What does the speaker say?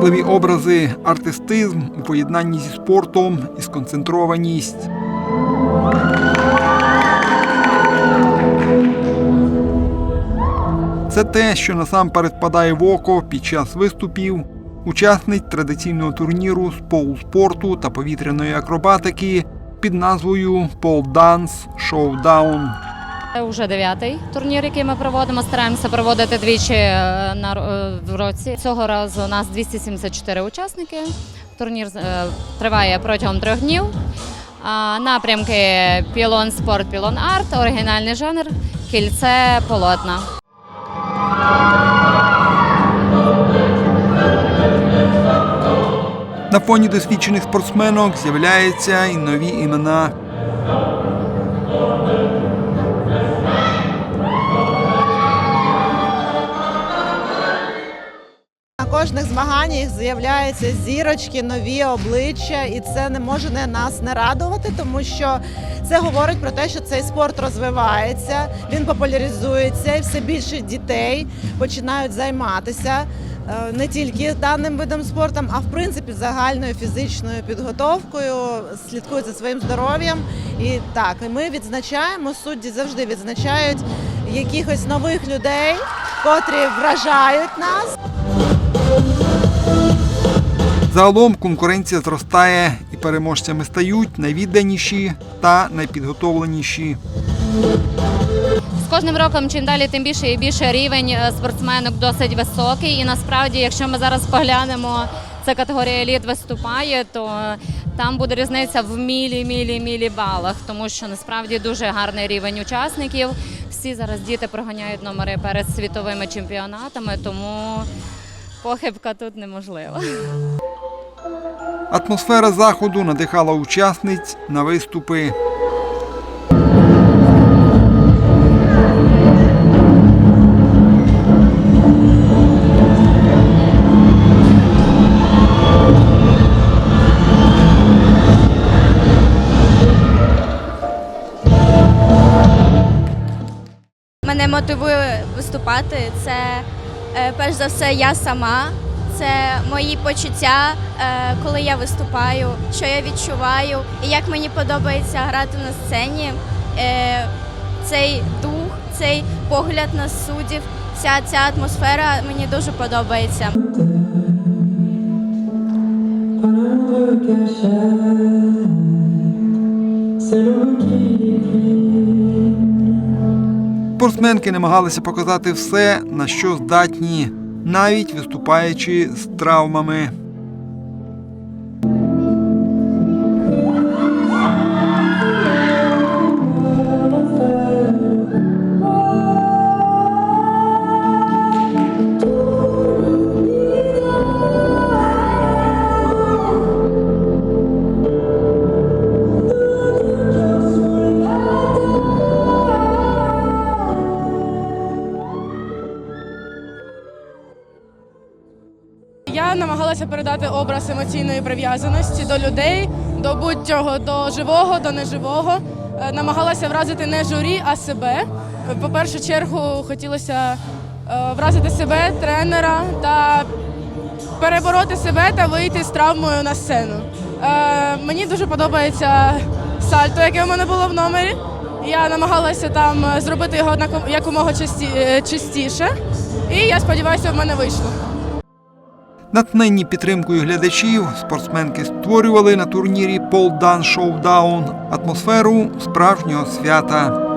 привабливі образи, артистизм у поєднанні зі спортом і сконцентрованість. Це те, що насамперед падає в око під час виступів. Учасниць традиційного турніру з полуспорту та повітряної акробатики під назвою Пол Данс Showdown. Це вже дев'ятий турнір, який ми проводимо. Стараємося проводити двічі е, е, в році. Цього разу у нас 274 учасники. Турнір е, триває протягом трьох днів. Напрямки пілон спорт, пілон арт, оригінальний жанр, кільце, полотна. На фоні досвідчених спортсменок з'являються і нові імена. Змаганнях з'являються зірочки, нові обличчя, і це не може не нас не радувати, тому що це говорить про те, що цей спорт розвивається, він популяризується, і все більше дітей починають займатися е, не тільки даним видом спорту, а в принципі загальною фізичною підготовкою, слідкують за своїм здоров'ям. І так, і ми відзначаємо судді завжди відзначають якихось нових людей, котрі вражають нас. Загалом конкуренція зростає і переможцями стають найвідданіші та найпідготовленіші. З кожним роком чим далі, тим більше і більше рівень е, спортсменок досить високий. І насправді, якщо ми зараз поглянемо, це категорія еліт виступає, то е, там буде різниця в мілі, мілі, мілі балах, тому що насправді дуже гарний рівень учасників. Всі зараз діти проганяють номери перед світовими чемпіонатами, тому похибка тут неможлива. Атмосфера заходу надихала учасниць на виступи. Мене мотивує виступати. Це перш за все я сама. Це мої почуття, е, коли я виступаю, що я відчуваю, і як мені подобається грати на сцені. Е, Цей дух, цей погляд на суддів, вся ця атмосфера мені дуже подобається. C'est l'eau. Спортсменки намагалися показати все, на що здатні, навіть виступаючи з травмами. Я намагалася передати образ емоційної прив'язаності до людей, до будь-чого, до живого, до неживого. Е, Намагалася вразити не журі, а себе. По першу чергу хотілося е, вразити себе, тренера та перебороти себе та вийти з травмою на сцену. Е, Мені дуже подобається сальто, яке в мене було в номері. Я намагалася там зробити його якомога часті- частіше, і я сподіваюся, в мене вийшло. Натхненні підтримкою глядачів спортсменки створювали на турнірі Пол Дан Шоудаун атмосферу справжнього свята.